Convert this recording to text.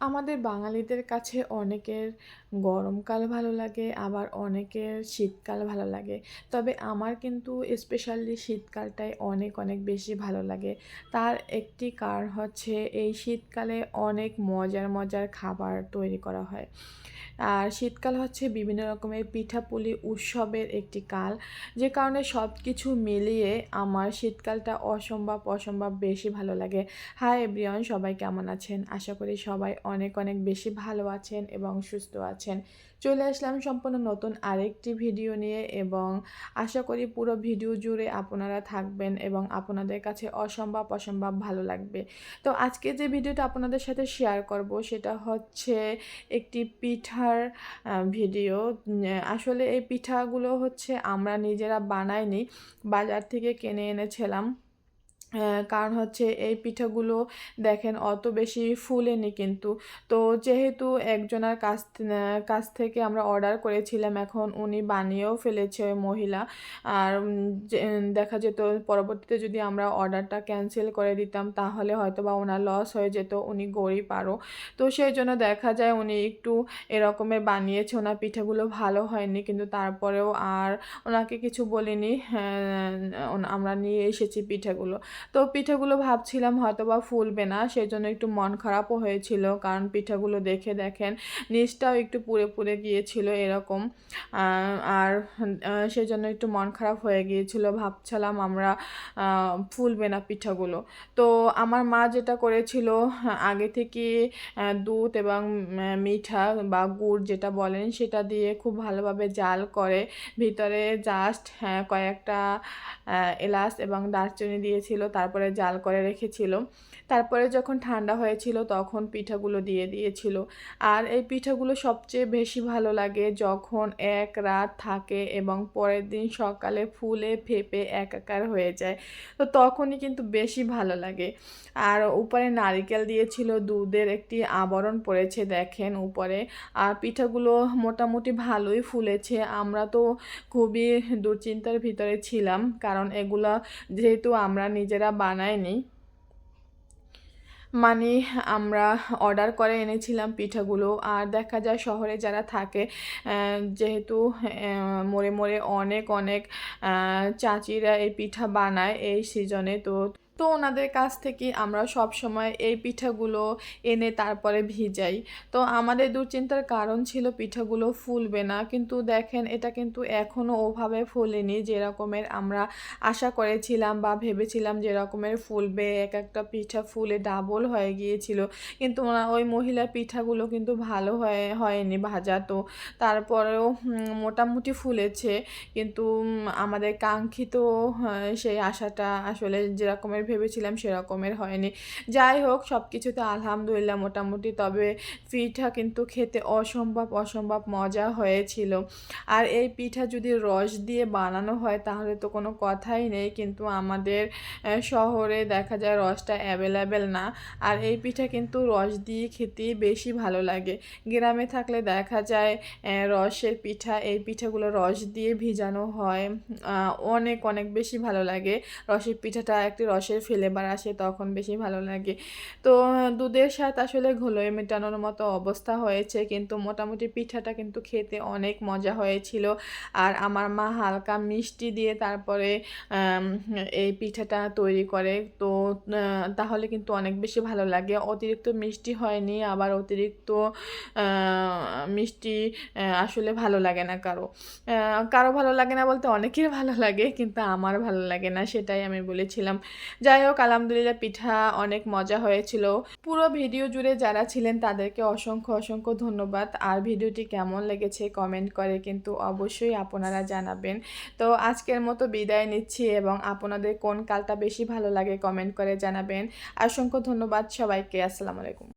আমাদের বাঙালিদের কাছে অনেকের গরমকাল ভালো লাগে, আবার অনেকের শীতকাল ভালো লাগে। তবে আমার কিন্তু স্পেশালি শীতকালটাই অনেক অনেক বেশি ভালো লাগে। তার একটি কারণ হচ্ছে এই শীতকালে অনেক মজার মজার খাবার তৈরি করা হয়। আর শীতকাল হচ্ছে বিভিন্ন রকমের পিঠাপুলি উৎসবের একটি কাল। যে কারণে সব কিছু মিলিয়ে আমার শীতকালটা অসম্ভব অসম্ভব বেশি ভালো লাগে। হাই এভরিওয়ান, সবাই কেমন আছেন? আশা করি সবাই অনেক অনেক বেশি ভালো আছেন এবং সুস্থ আছেন। চলে আসলাম সম্পূর্ণ নতুন আরেকটি ভিডিও নিয়ে এবং আশা করি পুরো ভিডিও জুড়ে আপনারা থাকবেন এবং আপনাদের কাছে অসম্ভব অসম্ভব ভালো লাগবে। তো আজকে যে ভিডিওটা আপনাদের সাথে শেয়ার করব সেটা হচ্ছে একটি পিঠার ভিডিও। আসলে এই পিঠাগুলো হচ্ছে আমরা নিজেরা বানাইনি, বাজার থেকে কিনে এনেছিলাম। কারণ হচ্ছে এই পিঠাগুলো দেখেন অত বেশি ফুলেনি কিন্তু। তো যেহেতু একজনের কাছ কাছ থেকে আমরা অর্ডার করেছিলাম এখন উনি বানিয়েও ফেলেছে ওই মহিলা। আর দেখা যেত পরবর্তীতে যদি আমরা অর্ডারটা ক্যান্সেল করে দিতাম তাহলে হয়তো বা ওনার লস হয়ে যেত উনি গরিব আরও। তো সেই জন্য দেখা যায় উনি একটু এরকমের বানিয়েছে ওনার পিঠাগুলো ভালো হয়নি কিন্তু তারপরেও আর ওনাকে কিছু বলিনি হ্যাঁ, আমরা নিয়ে এসেছি পিঠাগুলো। তো পিঠাগুলো ভাবছিলাম হয়তো বা ফুলবে না সেই জন্য একটু মন খারাপও হয়েছিল কারণ পিঠাগুলো দেখে দেখেন নিচটাও একটু পুড়ে পুড়ে গিয়েছিল এরকম। আর সেই জন্য একটু মন খারাপ হয়ে গিয়েছিল ভাবছিলাম আমরা ফুলবে না পিঠাগুলো। তো আমার মা যেটা করেছিল আগে থেকে দুধ এবং মিঠা বা গুড় যেটা বলেন সেটা দিয়ে খুব ভালোভাবে জাল করে ভিতরে জাস্ট হ্যাঁ, কয়েকটা এলাচ এবং দারচিনি দিয়েছিল। তারপরে জাল করে রেখেছিল। তারপরে যখন ঠান্ডা হয়েছিল তখন পিঠাগুলো দিয়ে দিয়েছিল। আর এই পিঠাগুলো সবচেয়ে বেশি ভালো লাগে যখন এক রাত থাকে এবং পরের দিন সকালে ফুলে ফেপে একাকার হয়ে যায়। তো তখনই কিন্তু বেশি ভালো লাগে। আর উপরে নারিকেল দিয়েছিল, দুধের একটি আবরণ পড়েছে দেখেন উপরে। আর পিঠাগুলো মোটামুটি ভালোই ফুলেছে। আমরা তো খুবই দুশ্চিন্তার ভিতরে ছিলাম, কারণ এগুলো যেহেতু আমরা নিজেরা বানাইনি মানে আমরা অর্ডার করে এনেছিলাম পিঠাগুলো। আর দেখা যায় শহরে যারা থাকে যেহেতু মোড়ে মোড়ে অনেক অনেক চাচিরা এই পিঠা বানায় এই সিজনে তো তো ওনাদের কাছ থেকে আমরা সব সময় এই পিঠাগুলো এনে তারপরে ভিজাই। তো আমাদের দুশ্চিন্তার কারণ ছিল পিঠাগুলো ফুলবে না। কিন্তু দেখেন, এটা কিন্তু এখনও ওভাবে ফুলেনি যেরকমের আমরা আশা করেছিলাম বা ভেবেছিলাম যেরকমের ফুলবে, এক একটা পিঠা ফুলে ডাবল হয়ে গিয়েছিল। কিন্তু ওই মহিলার পিঠাগুলো কিন্তু ভালো হয়ে, হয়নি ভাজা। তো তারপরেও মোটামুটি ফুলেছে। কিন্তু আমাদের কাঙ্ক্ষিত সেই আশাটা আসলে যেরকমের ভেবেছিলাম সেরকমের হয়নি। যাই হোক সব কিছুতে আলহামদুলিল্লাহ মোটামুটি, তবে পিঠা কিন্তু খেতে অসম্ভব অসম্ভব মজা হয়েছিল। আর এই পিঠা যদি রস দিয়ে বানানো হয়, তাহলে তো কোনো কথাই নেই, কিন্তু আমাদের শহরে দেখা যায় রসটা অ্যাভেলেবেল না। আর এই পিঠা কিন্তু রস দিয়ে খেতে বেশি ভালো লাগে। গ্রামে থাকলে দেখা যায় রসের পিঠা, এই পিঠাগুলো রস দিয়ে ভিজানো হয়। অনেক অনেক বেশি ভালো লাগে। রসের পিঠাটা একটি রসের ফ্লেভার আসে তখন বেশি ভালো লাগে। তো, দুধের সাথে আসলে ঘোলোয় মেটানোর মতো অবস্থা হয়েছে, কিন্তু মোটামুটি পিঠাটা কিন্তু খেতে অনেক মজা হয়েছিল। আর আমার মা হালকা মিষ্টি দিয়ে তারপরে এই পিঠাটা তৈরি করে। তো তাহলে কিন্তু অনেক বেশি ভালো লাগে। অতিরিক্ত মিষ্টি হয়নি, আবার অতিরিক্ত মিষ্টি আসলে ভালো লাগে না কারও। কারও ভালো লাগে না বলতে অনেকের ভালো লাগে, কিন্তু আমার ভালো লাগে না, সেটাই আমি বলেছিলাম। যাই হোক আলহামদুলিল্লাহ পিঠা অনেক মজা হয়েছিল। পুরো ভিডিও জুড়ে যারা ছিলেন তাদেরকে অসংখ্য অসংখ্য ধন্যবাদ। আর ভিডিওটি কেমন লেগেছে কমেন্ট করে কিন্তু অবশ্যই আপনারা জানাবেন। তো আজকের মতো বিদায় নিচ্ছি এবং আপনাদের কোন কালটা বেশি ভালো লাগে কমেন্ট করে জানাবেন। অসংখ্য ধন্যবাদ সবাইকে, আসসালামু আলাইকুম।